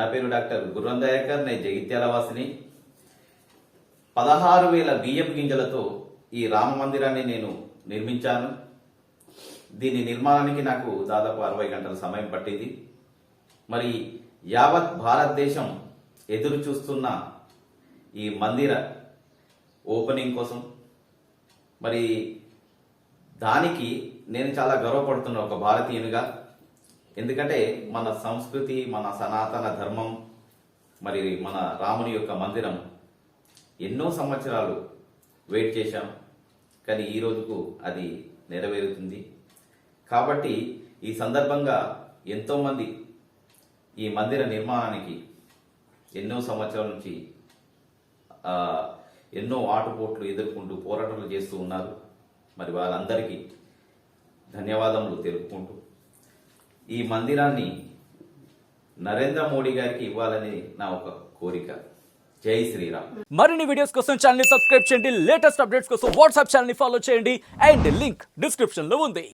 నా పేరు డాక్టర్ గుర్రం దయాకర్ నేను జగిత్యాల వాసిని. పదహారు వేల బియ్యం గింజలతో ఈ రామ మందిరాన్ని నేను నిర్మించాను. దీని నిర్మాణానికి నాకు దాదాపు అరవై గంటల సమయం పట్టింది. మరి యావత్ భారతదేశం ఎదురు చూస్తున్న ఈ మందిర ఓపెనింగ్ కోసం మరి దానికి నేను చాలా గర్వపడుతున్న ఒక భారతీయునిగా ఎందుకంటే మన సంస్కృతి మన సనాతన ధర్మం మరి మన రాముని యొక్క మందిరం ఎన్నో సంవత్సరాలు వెయిట్ చేశాం. కానీ ఈ రోజుకు అది నెరవేరుతుంది. కాబట్టి ఈ సందర్భంగా ఎంతోమంది ఈ మందిర నిర్మాణానికి ఎన్నో సంవత్సరాల నుంచి ఎన్నో ఆటుపోట్లు ఎదుర్కొంటూ పోరాటాలు చేస్తూ ఉన్నారు. మరి వాళ్ళందరికీ ధన్యవాదములు తెలుపుకుంటూ ఈ మందిరాన్ని నరేంద్ర మోడీ గారికి ఇవ్వాలని నా ఒక కోరిక. జై శ్రీరామ్. మరిన్ని వీడియోస్ కోసం ఛానల్ సబ్స్క్రైబ్ చేయండి. లేటెస్ట్ అప్డేట్స్ కోసం వాట్సాప్ ఛానల్ ఫాలో చేయండి. అండ్ లింక్ డిస్క్రిప్షన్లో ఉంది.